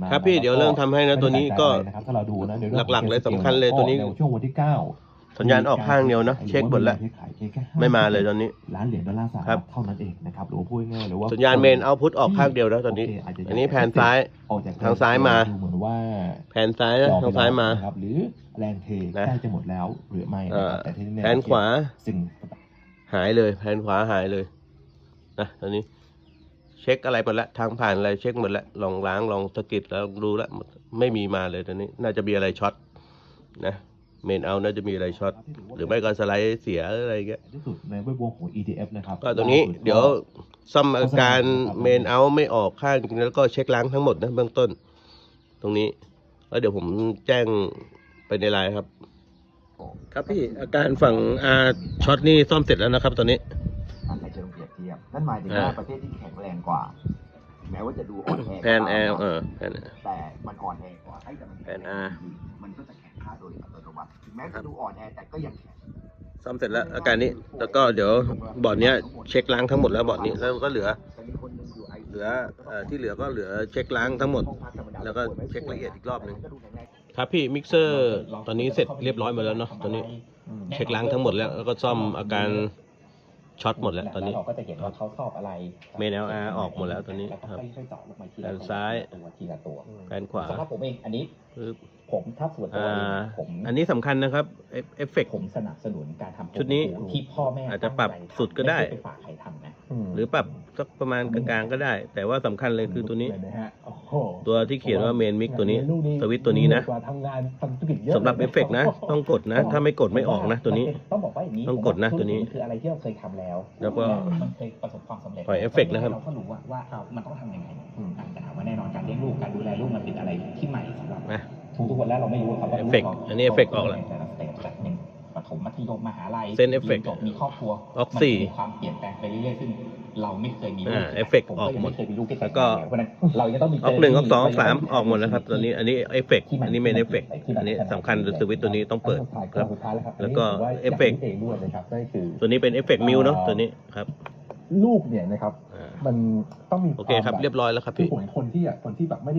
มาครับพี่เดี๋ยวเริ่มทำให้นะตัวนี้ก็ ไม่ได้แปลกใจอะไรนะครับถ้าเราดูนะในรื่องของหลักๆเลยสำคัญเลยตัวนี้ในช่วงวันที่เก้าสัญญาณออกข้างเดียวนะเช็คหมดแล้วที่ขายเพียงแค่50ไม่มาเลยตอนนี้ ล้านเหรียญดอลลาร์สหครัรับฐเท่านั้นเองนะครับหรือว่าพูดง่ายๆหรือว่าสัญญาณเมนเอาพุทออกข้างเดียวแล้วตอนนี้ โเคาจจะอันนี้แผนซ้าย ออกจากทางซ้ายมา ดูเหมือนว่า แผนซ้ายนะทางซ้ายมานะครับหรือแรงเทนะใกล้จะหมดแล้วหรือไม่เอ่นะคอรับแต่ที่แน่ๆแผนขวาสิ่งหายเลย แผนขวาหายเลยนะตอนนี้ เช็คอะไรหมดแล้วทางผ่านอะไรเช็คหมดแล้วลองล้างลองสะกิดแล้วดูแล้วไม่มีมาเลยตอนนี้ น่าจะมีอะไรช็อตนะเมนเอาน่าจะมีอะไรช็อตหรือไม่ก็สไลด์เสียอะไรอย่างเงี้ยที่สุดในเว็บวงของ ETF นะครับก็ตัวนี้ล่าสุเดี๋ยวซ่อมอาการโฆษณาครับเมนเอาไม่ออกข้างแล้วก็เช็คล้างทั้งหมดนะเบื้องต้น ตรงนี้แล้วเดี๋ยวผมแจ้งไปในไลน์ครับ ครับพี่อาการฝั่งอาช็อตนี่ซ่อมเสร็จแล้วนะครับตอนนี้อัน นั่นหมายถึงอ่าว่าประเทศที่แข็งแรงกว่า แม้ว่าจะดูอ่อนแอแผนแอลเออแผนแต่มันอ่อนแอกว่าไอ้แต่มันแผน R มันก็จะแข็งค่าโดยอัตโนมัติถึงแม้จะดูอ่อนแอแต่ก็ยังแข็งซ่อมเสร็จแล้วอาการนี้แล้วก็เดี๋ยวบอร์ดเนี้ยเช็คล้างทั้งหมดแล้วบอร์ดนี้แล้วก็เหลือแต่มีคนหนึงอยู่ไอเหลือเอ่อที่เหลือก็เหลือเช็คล้างทั้งหมด แล้วก็เช็คละเอียดอีกรอบหนึ่งครับพี่มิกเซอร์ตอนนี้เสร็จเรียบร้อยหมดแล้วเนาะตอนนี้เช็คล้างทั้งหมดแล้วแล้วก็ซ่อมอาการ ช็อตหมดแล้วตอนนี้เราก็จะเห็นว่าเขาสอบอะไรเมน LR ออกหมดแล้วตอนนี้แล้วก็ครับค่อยๆเจาะลงมาทีละด้านซ้ายตัวทีละตัวแผนขวาสำหรับผมเองอันนี้ปึ๊บผมถ้าส่วนตัวอ่าเองผมอันนี้สำคัญนะครับเอฟเอฟเฟกต์ผมสนับสนุนการทำชุดนี้ที่พ่อแม่อาจจะปรับสุดก็ได้ม่ใช่ไปฝากใครทำนะหรือปรับ สักประมาณกลางๆก็ได้ แต่ว่าสำคัญเลยคือตัวนี้เห็ไหมฮะโอ้โหตัวที่เขียนว่าเมนมิกตัวนี้ลูกสวิตช์ตัวนี้นะกว่าทำงานทำธุรกิจเยอะสำหรับเอฟเฟกต์นะ ต้องกดนะ ถ้าไม่กดไม่ออกนะ ตัวนี้ ต้องบอกว่าอย่างนี้ต้องกดนะตัวนี้คืออะไรที่เราเคยทำแล้ว แล้วก็มันเคยประสบความสำเร็จปล่อยเอฟเฟกต์นะครับเราก็รู้ว่าว่ามันต้องทำยังไงอะแต่ถามว่าแน่นอนการเลี้ยงลูกการดูแลลูกมันเป็นอะไรที่ใหม่สำหรับนะทุกทุกๆคนแล้วเราไม่รู้ครับว่าเอฟเฟกต์ลูราอันนี้เอฟเฟกต์ออกแล้ว แต่ละสเตจจากหนึ่งประถมมัธยมมหาลัยเส้นเอฟเฟกต์รียนจบมีครอบครัวออกสี่มันมีความเปลี่ยนแปลงไปเรื่อยๆซึ่งเราไม่เคยมีลูกอ่าเอฟเฟกต์ผมออกหมดยังไเคยมีลูกที่แล้วก็เพราะฉะนั้นเรายังต้องมีออกหนึ่งออกสองออกสามออกหมดแล้วครับตัวนี้อันนี้เอฟเฟกต์อันนี้เมนเอฟเฟกต์อันนี้สำคัญสวิตช์ตัวนี้ต้องเปิดครับสุดท้ายแล้วครับแล้วก็นนี้ผมว่าเอฟเฟกต์ยาให้เองด้วยนะครับนั่นคือตัวนี้เป็นเอฟเฟกต์มิวเนาะตัวนี้ครับลูกเนี่ยนะครับอ่ามันต้องมีโอเคครับวามแเรียบร้อยแล้วครับคือพี่ผมเห็นคนที่อะคนที่แบบไม่ได้